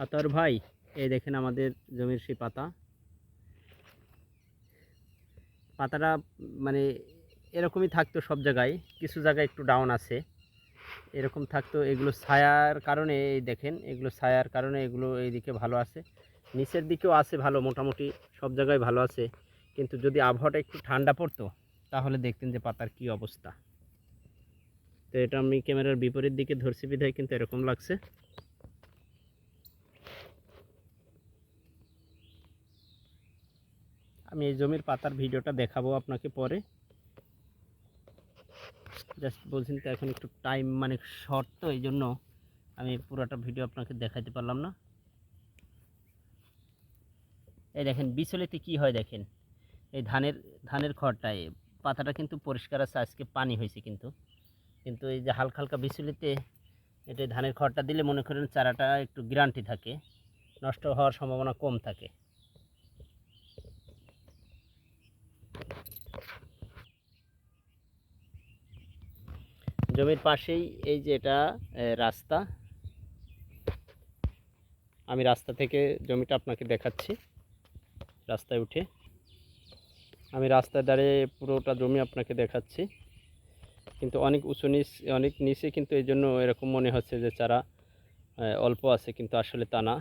আর তোর ভাই, এই দেখেন আমাদের জমির সেই পাতা। পাতাটা মানে এরকমই থাকতো সব জায়গায়, কিছু জায়গায় একটু ডাউন আছে। এরকম থাকতো, এগুলো ছায়ার কারণে, এই দেখেন, এগুলো ছায়ার কারণে এগুলো এইদিকে ভালো আছে। নিচের দিকেও আছে ভালো, মোটামুটি সব জায়গায় ভালো আছে। কিন্তু যদি আবহাওয়াটা একটু ঠান্ডা পড়তো, তাহলে দেখতেন যে পাতার কি অবস্থা। তো এটা আমি ক্যামেরার বিপরীত দিকে ধরছি বিধায়, কিন্তু এরকম লাগছে। আমি এই জমির পাতার ভিডিওটা দেখাবো আপনাকে পরে। জাস্ট বলছেন তো এখন একটু টাইম মানে শর্ট তো, এই জন্য আমি পুরোটা ভিডিও আপনাকে দেখাতে পারলাম না। এই দেখেন, বিচলিতে কি হয় দেখেন? এই ধানের ধানের খড়টায় পাতাটা কিন্তু পরিষ্কার আছে, আজকে পানি হয়েছে কিন্তু। কিন্তু এই যে হালকা হালকা বিচলিতে এটা ধানের খড়টা দিলে মনে করেন চারাটা একটু গ্যারান্টি থাকে, নষ্ট হওয়ার সম্ভাবনা কম থাকে। জমির পাশেই এই যে এটা রাস্তা। আমি রাস্তা থেকে জমিটা আপনাকে দেখাচ্ছি, রাস্তায় উঠে। আমি রাস্তার দাঁড়িয়ে পুরোটা জমি আপনাকে দেখাচ্ছি। কিন্তু অনেক উঁচু নিচ, অনেক নিচে কিন্তু এই জন্য এরকম মনে হচ্ছে যে চারা অল্প আছে, কিন্তু আসলে তা না।